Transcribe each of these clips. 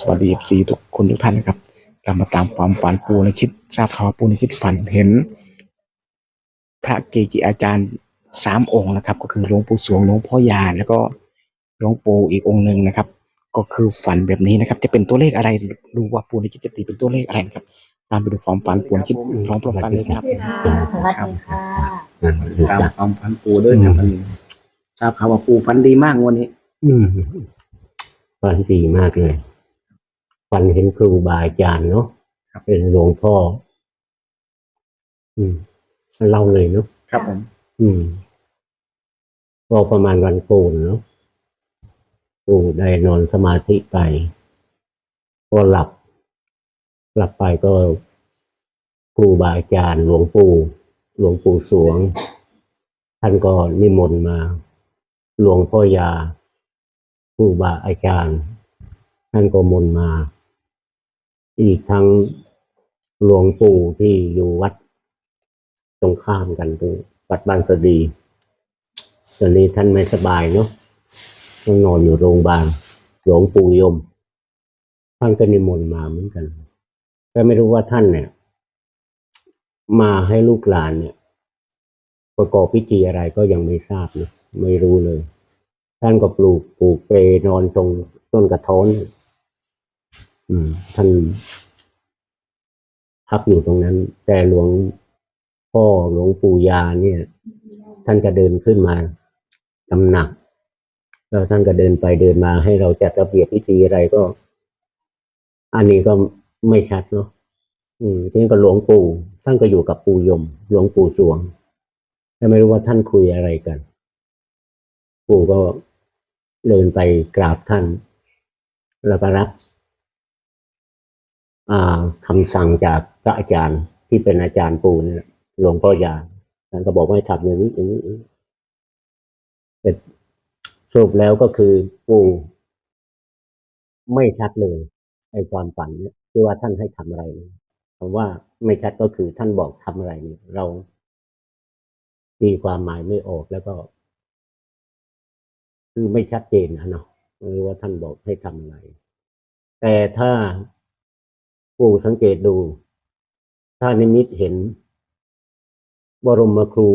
สวัสดีสีทุกคนทุกท่านนะครับ เรามาตามความฝันปูในคิดทราบข่าวว่าปูในคิดฝันเห็น พระเกจิอาจารย์สามองค์นะครับ ก็คือหลวงปู่สวงหลวงพ่อยาแล้วก็หลวงปู่อีกองค์หนึ่งนะครับ ก็คือฝันแบบนี้นะครับ จะเป็นตัวเลขอะไรดูว่าปูในคิดจะตีเป็นตัวเลขอะไรนะครับ ตามไปดูความฝันปูในคิดพร้อมๆกันเลยครับค่ะสวัสดีค่ะตามความฝันปูด้วยนะมันทราบข่าวว่าปูฝันดีมากงวันนี้ อืมฝันดีมากเลยฝันเห็นครูบาอาจารย์เนาะครับเป็นหลวงพ่อ อืมเล่าเลยเนาะครับผม อืมก็ประมาณวันโกนเนาะปู่ได้นอนสมาธิไป ก็หลับ หลับไปก็ครูบาอาจารย์หลวงปู่ หลวงปู่สวง ท่านก็นิมนต์มา หลวงพ่อยา ครูบาอาจารย์ ท่านก็มนมา อีกทั้งหลวงปู่ที่อยู่วัดตรงข้ามกันตรงวัดบางสะดี ตอนนี้ท่านไม่สบายเนาะต้องนอนอยู่โรงพยาบาลหลวงปู่ยม ท่านก็นิมนต์มาเหมือนกัน แต่ไม่รู้ว่าท่านเนี่ย มาให้ลูกหลานเนี่ย ประกอบพิธีอะไรก็ยังไม่ทราบนะไม่รู้เลย ท่านก็ปลูกปลูกเปนอนตรงต้นกระท้อน อืม ท่านพักอยู่ตรงนั้น แต่หลวงพ่อหลวงปู่ยาเนี่ย ท่านก็เดินขึ้นมาตำหนัก แล้วท่านก็เดินไปเดินมาให้เราจัดระเบียบพิธีอะไรก็ อันนี้ก็ไม่ชัดเนาะอืมทีนี้ก็หลวงปู่ ท่านก็อยู่กับปู่ยม หลวงปู่สวงแต่ไม่รู้ว่าท่านคุยอะไรกัน ปู่ก็ เดินไปกราบท่าน แล้วก็รับอ่าคำสั่งจากพระอาจารย์ที่เป็นอาจารย์ปู่นี่แหละหลวงพ่อยาท่านก็บอกว่าให้ทำอย่างนี้อย่างนี้แต่สรุปแล้วก็คือปู่ไม่ชัดเลยไอ้ความฝันเนี่ยที่ว่าท่านให้ทำอะไรคำว่าไม่ชัดก็คือท่านบอกทำอะไรเนี่ยเราตีความหมายไม่ออกแล้วก็ คือไม่ชัดเจนนะเนาะไม่รู้ว่าท่านบอกให้ทำอะไร แต่ถ้าปู่สังเกตดู ถ้านิมิตเห็น บรมครู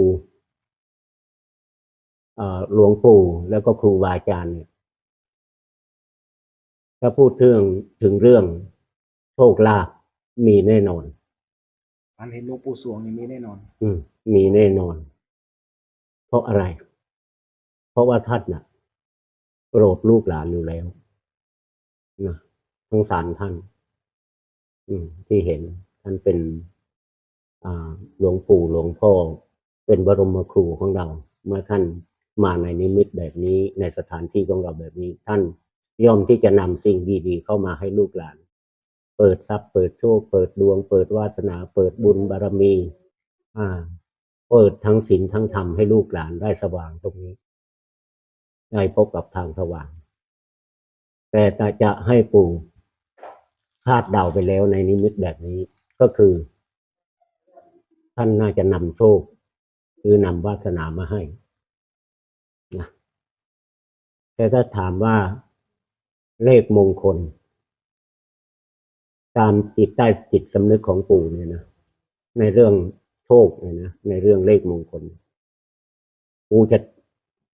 เอ่อหลวงปู่แล้วก็ครูบาอาจารย์เนี่ยถ้าพูดถึงถึงเรื่องโชคลาภมีแน่นอนฝันเห็นหลวงปู่สวงนี่มีแน่นอน อืมมีแน่นอน เพราะอะไร เพราะว่าท่านน่ะ โปรดลูกหลานอยู่แล้วนะสงสารท่าน อืม ที่เห็นท่านเป็นอ่าหลวงปู่หลวงพ่อ เป็นบรมครูของเรา เมื่อท่านมาในนิมิตแบบนี้ในสถานที่ของเราแบบนี้ ท่านย่อมที่จะนำสิ่งดี ๆ เข้ามาให้ลูกหลาน เปิดทรัพย์เปิดโชค เปิดดวง เปิดวาสนา เปิดบุญบารมี อ่า เปิดทั้งศีลทั้งธรรมให้ลูกหลานได้สว่างตรงนี้ ได้พบกับทางสว่าง แต่จะให้ปู่คาดเดาไปแล้วในนิมิตแบบนี้ก็คือ ท่านน่าจะนำโชค คือนำวาสนามาให้นะแต่ถ้าถามว่าเลขมงคล ตามจิตใต้จิตสำนึกของปู่เนี่ยนะในเรื่องโชคเนี่ยนะในเรื่องเลขมงคลปู่จะ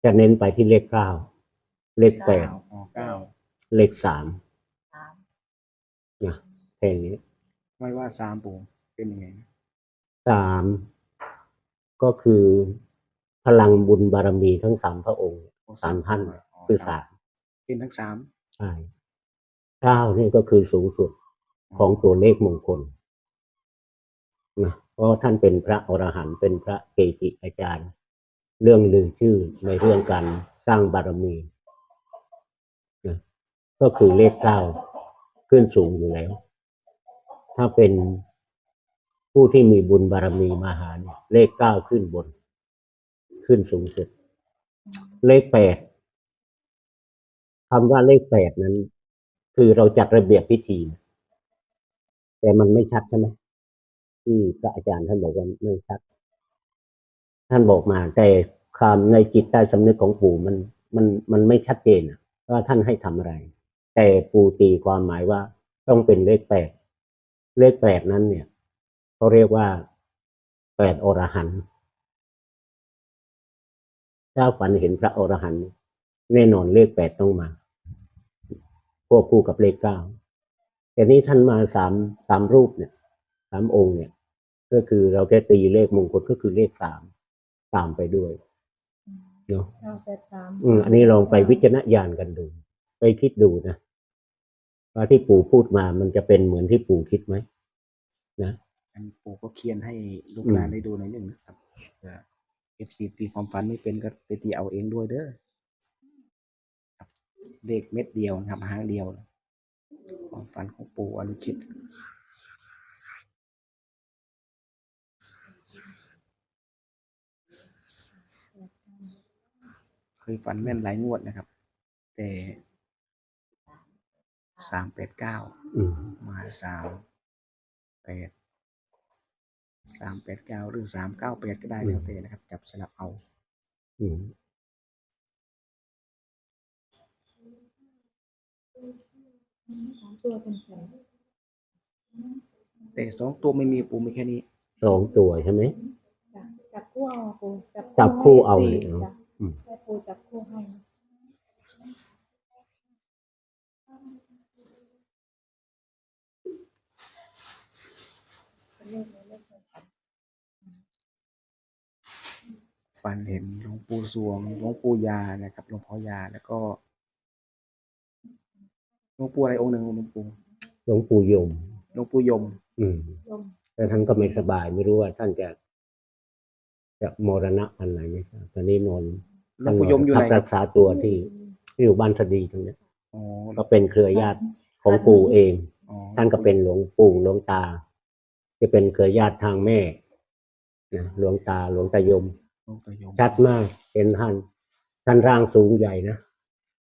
จะเน้นไปที่เลขเก้า เลขแปดเก้าอ๋อเก้าเลขสามสามนะแค่นี้ไม่ว่าสามปู่เป็นยังไงนะสามก็คือพลังบุญบารมีทั้งสามพระองค์อ๋อสามท่าน อ๋อคือสามเป็นทั้งสามใช่เก้านี่ก็คือสูงสุดของตัวเลขมงคลนะเพราะท่านเป็นพระอรหันต์เป็นพระเกจิอาจารย์ เรื่องลือชื่อในเรื่องการสร้างบารมีนะก็คือเลขเก้าขึ้นสูงอยู่แล้ว ถ้าเป็นผู้ที่มีบุญบารมีมาหาเนี่ยเลขเก้าขึ้นบน ขึ้นสูงสุด เลขแปดคำว่าเลขแปดนั้น คือเราจัดระเบียบพิธี แต่มันไม่ชัดใช่ไหมที่พระอาจารย์ท่านบอกว่าไม่ชัด ท่านบอกมา แต่ความในจิตใต้สำนึกของปู่มันมันมันไม่ชัดเจนว่าท่านให้ทำอะไร แต่ปูตีความหมายว่าต้องเป็นเลขแปดเลขแปดนั้นเนี่ยเขาเรียกว่าแปดอรหันต์ถ้าฝันเห็นพระอรหันต์แน่นอนเลขแปดต้องมาควบคู่กับเลขเก้าแต่นี้ท่านมาสามสามรูปเนี่ยสามองค์เนี่ย ก็คือเราแค่ตีเลขมงคลก็คือเลขสาม ตามไปด้วยเนาะเก้าแปดสามอืมอันนี้ลองไปวิจารณญาณกันดู ไปคิดดูนะว่าที่ปู่พูดมามันจะเป็นเหมือนที่ปู่คิดไหมนะอันปู่ก็เขียนให้ลูกอืมหลานได้ดูหน่อยหนึ่งนะครับเอฟซีตีความฝันไม่เป็นก็ไปตีเอาเองด้วยเด้อครับเลขเม็ดเดียวนะครับหางเดียวนะความฝันของปู่อนุชิต ยฝันแม่นหลายงวดนะครับ แต่สามแปดเก้าอืมมาสามแปดสามแปดเก้าหรือสามเก้าแปดก็ได้แล้วแต่นะครับ จับสลับเอา อืมสามตัวเป็นแสนแต่สองตัวไม่มีปูมีแค่นี้ สองตัวใช่ไหมจ้ะจับคู่เอาปูจับคู่เอาให้เลยสี่เนอะจ้ะอืมให้ปูจับคู่ให้ เลขเลยเลขเลย ฟันเห็นหลวงปู่สวงหลวงปู่ยานะครับหลวงพ่อยาแล้วก็หลวงปู่อะไรองค์หนึ่งหลวงปู่หลวงปู่ยมหลวงปู่ยม อืมลงแต่ท่านก็ไม่สบายไม่รู้ว่าท่านจะจะมรณะอันไหนไม่ทราบตอนนี้นอนหลวงปู่ยมอยู่ไหนพักครัรับกษาตัวที่ที่อยู่บ้านสดีตรงเนี้ยอ๋อก็เป็นเครือญาติของปู่เองอ๋อท่านก็เป็นหลวงปู่หลวงตา จะเป็นเครือญาติทางแม่นะหลวงตาหลวงตายมหลวงปู่ยม ชัดมาก เห็นท่านท่านร่างสูงใหญ่นะ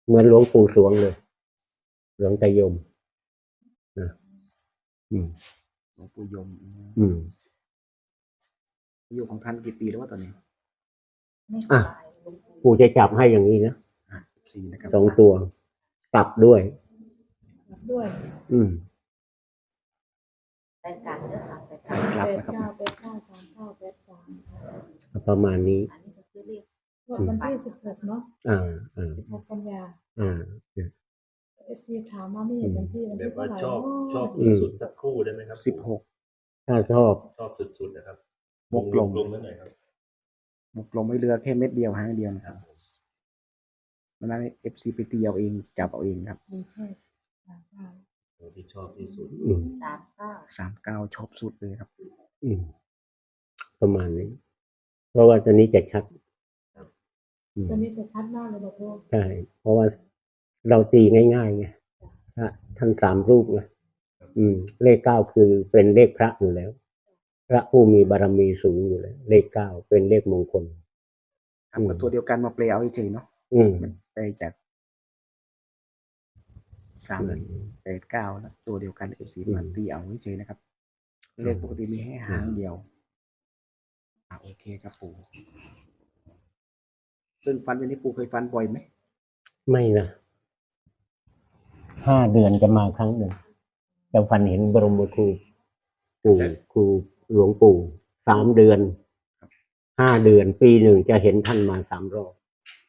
เหมือนหลวงปู่สวงเลย หลวงตายมนะอืมหลวงปู่ยม อืมอืมอายุของท่านกี่ปีแล้วว่าตอนนี้ไม่สอะบายหลวงปู่ปู่จะจับให้อย่างนี้นะอะสี่นะครับสองตัวกลับด้วยจับด้วย อืมแต่กลับด้วยค่ะแต่กกลัลับบกลับนะครับ ประมาณนี้อันนี้ก็คือเลขวันที่สิบหกเนาะอ่าอ่าสิบหกกันยาอ่า เอฟซีถามมาไม่เห็นวันที่วันแบที่บเท่าว่าไหร่ชอบเนาะชอบอืม สุดๆสักครู่ได้ไหมครับสิบหกถ้าชอบ ชอบสุดๆนะครับวกลงลงนั่นหน่อยครับหมกลงไม่เหลือแค่เม็ดเดียวหางเดียวนะครับวันนั้นเอฟซีไปตีเอาเองจับเอาเองครับมีแค่สามเก้าตัวที่ชอบที่สุดอืมสามเก้าสามเก้าชอบสุดเลยครับ อืมประมาณนี้ เพราะว่าตอนนี้จะชัดอืมตอนนี้จะชัดมากเลยบอกว่าใช่ เพราะว่าเราตีง่ายๆไงพระท่านสามรูปไงอืม เลขเก้าคือเป็นเลขพระอยู่แล้ว พระผู้มีบารมีสูงอยู่แล้ว เลขเก้าเป็นเลขมงคลครับอืมก็ตัวเดียวกันมาเปลเอาเฉยๆเนาะอืมมันไปจากสามแปดเก้าแล้วตัวเดียวกันเอฟซีอืมมันตีเอาเฉยๆนะครับ เลขปกติมีให้หางเดียว อ่าโอเคครับปู่ ซึ่งฟันวันนี้ปู่เคยฟันบ่อยไหมไม่นะห้าเดือนจะมาครั้งหนึ่งจะฝันเห็นบรมครูปู่ครูหลวงปู่สามเดือนห้าเดือนปีหนึ่งจะเห็นท่านมาสามรอบ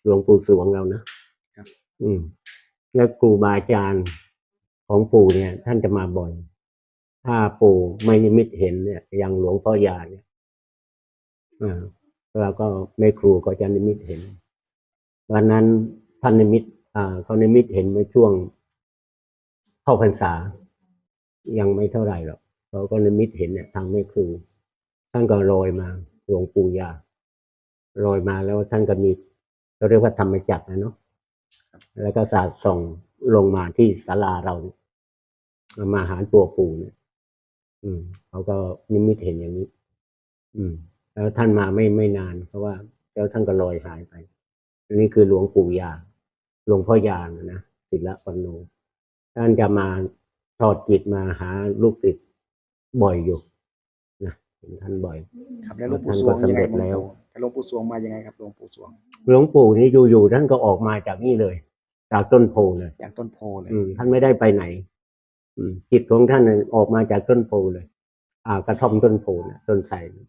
หลวงปู่สวงเรานะครับอืม แล้วครูบาอาจารย์ของปู่เนี่ย ท่านจะมาบ่อย ถ้าปู่ไม่นิมิตเห็นเนี่ยอย่างหลวงพ่อยาเนี่ย อ่าแล้วก็แม่ครูก็จะนิมิตเห็นวันนั้นท่านนิมิตอ่าเขานิมิตเห็นเมื่อช่วงเข้าพรรษา ยังไม่เท่าไหร่หรอกเขาก็นิมิตเห็นเนี่ยทางแม่ครูท่านก็ลอยมาหลวงปู่ยาลอยมาแล้วท่านก็มีเราเรียกว่าธรรมจักรนะเนาะแล้วก็สาดส่งลงมาที่ศาลาเรามาหาตัวปู่เนี่ยอืมเขาก็นิมิตเห็นอย่างนี้ อืม แล้วท่านมาไม่ไม่นาน เพราะว่าแล้วท่านก็ลอยหายไป อันนี้คือหลวงปู่ยาหลวงพ่อยานะนะศิลปนโนท่านจะมาทอดจิตมาหาลูกศิษย์บ่อยอยู่นะเห็นท่านบ่อย ครับแล้วหลวงปู่ท่านสก็วงยังไงสำเร็จแล้วแต่หลวงปู่สวงมายังไงครับหลวงปู่สวงหลวงปู่นี่อยู่ๆท่านก็ออกมาจากนี่เลย จากต้นโพเลยจากต้นโพเลยอืมท่านไม่ได้ไปไหน อืมจิตของท่านน่ะออกมาจากต้นโพเลย อ่ากระท่อมต้นโพนะต้นไทรนะ